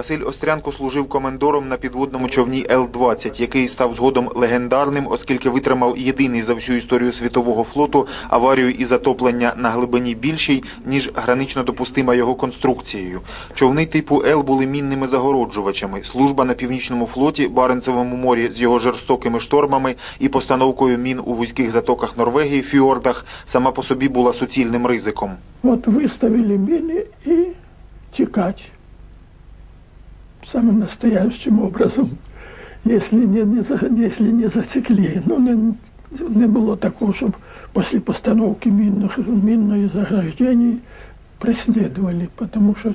Василь Острянко служив комендором на підводному човні Л-20, який став згодом легендарним, оскільки витримав єдиний за всю історію світового флоту аварію і затоплення на глибині більшій, ніж гранично допустима його конструкцією. Човни типу Л були мінними загороджувачами. Служба на північному флоті, Баренцевому морі з його жорстокими штормами і постановкою мін у вузьких затоках Норвегії, фьордах, сама по собі була суцільним ризиком. Вот выставили мины и текать самым настоящим образом, если не, не, если не затекли. Ну, не, не було такого, щоб після постановки мінних, мінної заграждень преслідували, тому що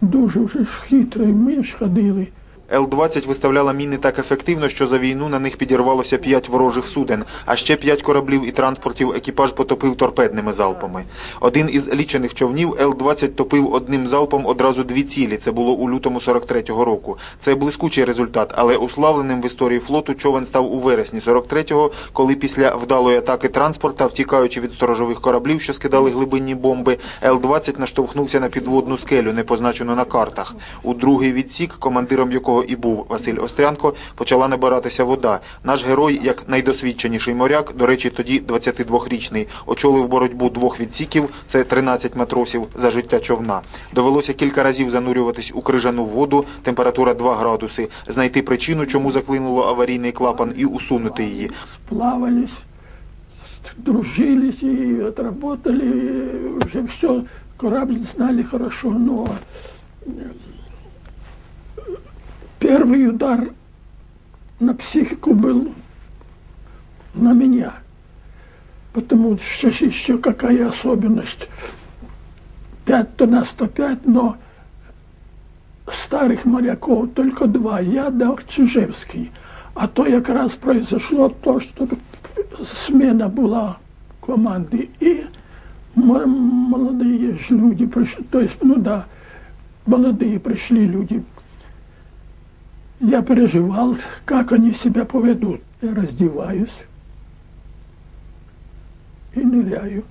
дуже вже ж хитро, ми ж ходили. Л-20 виставляла міни так ефективно, що за війну на них підірвалося п'ять ворожих суден, а ще п'ять кораблів і транспортів екіпаж потопив торпедними залпами. Один із лічених човнів Л-20 топив одним залпом одразу дві цілі. Це було у лютому 43-го року. Це блискучий результат, але уславленим в історії флоту човен став у вересні 43-го, коли після вдалої атаки транспорта, втікаючи від сторожових кораблів, що скидали глибинні бомби, Л-20 наштовхнувся на підводну скелю, не позначену на картах. У другий відсік, командиром якого і був Василь Острянко, почала набиратися вода. Наш герой, як найдосвідченіший моряк, до речі, тоді 22-річний, очолив боротьбу двох відсіків, це 13 матросів за життя човна. Довелося кілька разів занурюватись у крижану воду, температура 2 градуси, знайти причину, чому заклинуло аварійний клапан, і усунути її. сплавались, дружились и отработали, уже все, корабль знали хорошо, но первый удар на психику был на меня. Потому что еще какая особенность. 5 то на 105, но старых моряков только два, я да Чижевский. А то якраз произошло то, что смена была команды, и мо- молодые люди пришли, то есть, ну да, молодые пришли люди. Я переживал, как они себя поведут. Я раздеваюсь и ныряю.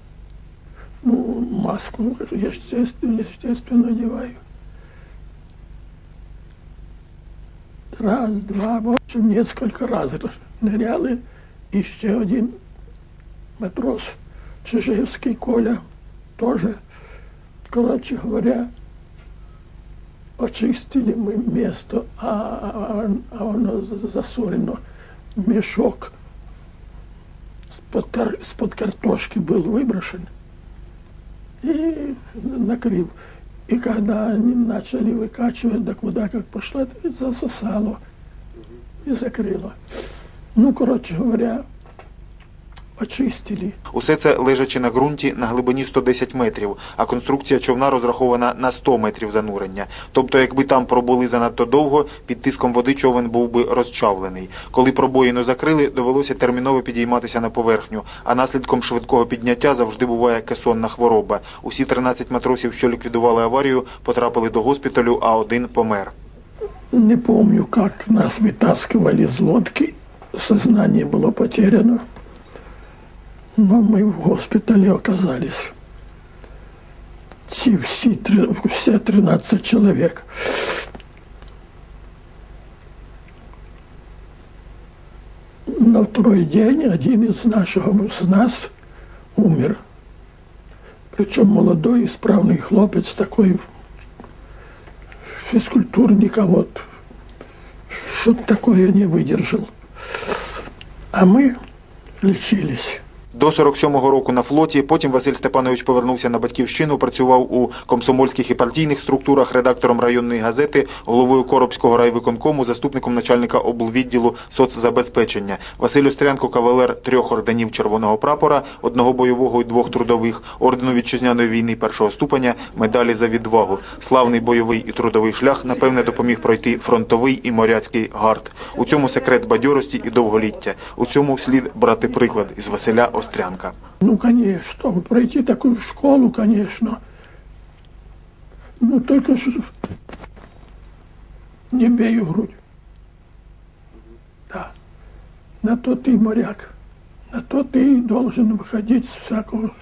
Ну, маску, естественно, естественно, одеваю. Раз, два, в общем, несколько раз ныряли. І ще один матрос Чижевський Коля тоже, короче говоря, очистили мы место, а, а, а оно засорено. Мешок с-под картошки был выброшен и накрыл. И когда они начали выкачивать, так вода как пошла, засосало и закрыло. Ну, короче говоря, очистили. Усе це лежачи на ґрунті на глибині 110 метрів, а конструкція човна розрахована на 100 метрів занурення. Тобто, якби там пробули занадто довго, під тиском води човен був би розчавлений. Коли пробоїну закрили, довелося терміново підійматися на поверхню, а наслідком швидкого підняття завжди буває кесонна хвороба. Усі 13 матросів, що ліквідували аварію, потрапили до госпіталю, а один помер. Не помню, как нас вытаскивали из лодки. Сознание было потеряно. Но мы в госпитале оказались. Всі, три- все 13 человек. На второй день один из нашего, из нас умер. Причем молодой, исправный хлопец, такой физкультурник, а вот что-то такое не выдержал. А мы лечились. До 47-го року на флоті. Потім Василь Степанович повернувся на батьківщину, працював у комсомольських і партійних структурах, редактором районної газети, головою Коробського райвиконкому, заступником начальника облвідділу соцзабезпечення. Василь Острянко, кавалер трьох орденів Червоного прапора, одного бойового і двох трудових, ордену вітчизняної війни першого ступеня, медалі за відвагу. Славний бойовий і трудовий шлях, напевне, допоміг пройти фронтовий і моряцький гард. У цьому секрет бадьорості і довголіття. У цьому слід брати приклад із Василя Острянка. Ну, конечно, чтобы пройти такую школу, конечно. Ну, только ж не бей в грудь. Да. На то ты моряк. На то ты должен выходить с всякого